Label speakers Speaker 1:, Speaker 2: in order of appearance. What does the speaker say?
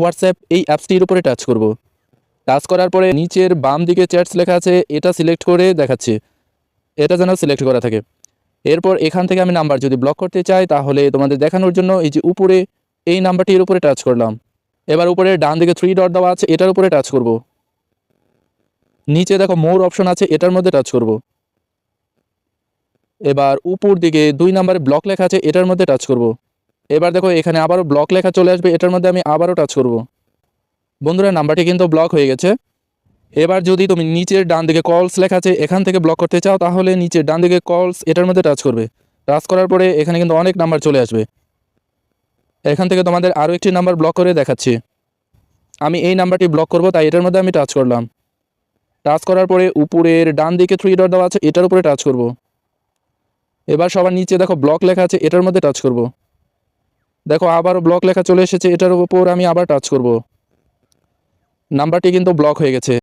Speaker 1: WhatsApp এই অ্যাপসটির উপরে touch করব। টাচ করার পরে নিচের বাম দিকে চ্যাটস লেখা আছে, এটা সিলেক্ট করে দেখাচ্ছে। এটা যেন সিলেক্ট করা থাকে। এরপর এখান থেকে আমি নাম্বার যদি ব্লক করতে চাই, তাহলে তোমাদের দেখানোর জন্য এই যে উপরে এই নাম্বারটির উপরে টাচ করলাম। এবার উপরে ডান দিকে থ্রি ডট দেওয়া আছে, এটার উপরে টাচ করব। নিচে দেখো মোর অপশন আছে, এটার মধ্যে টাচ করব। এবার উপর দিকে দুই নাম্বারে ব্লক লেখা আছে, এটার মধ্যে টাচ করব। এবার দেখো, এখানে আবারও ব্লক লেখা চলে আসবে। এটার মধ্যে আমি আবারও টাচ করব। বন্ধুরা, নাম্বারটি কিন্তু ব্লক হয়ে গেছে। এবার যদি তুমি নিচের ডান দিকে কলস লেখা আছে, এখান থেকে ব্লক করতে চাও, তাহলে নিচের ডান দিকে কলস এটার মধ্যে টাচ করবে। টাচ করার পরে এখানে কিন্তু অনেক নাম্বার চলে আসবে। এখান থেকে তোমাদের আরও একটি নাম্বার ব্লক করে দেখাচ্ছি। আমি এই নাম্বারটি ব্লক করব, তাই এটার মধ্যে আমি টাচ করলাম। টাচ করার পরে উপরের ডান দিকে থ্রি ডট দেওয়া আছে, এটার উপরে টাচ করব। এবার সবার নিচে দেখো ব্লক লেখা আছে, এটার মধ্যে টাচ করব। দেখো আবার ব্লক লেখা চলে এসেছে, এটার উপর আমি আবার টাচ করব। নাম্বারটি কিন্তু ব্লক হয়ে গেছে।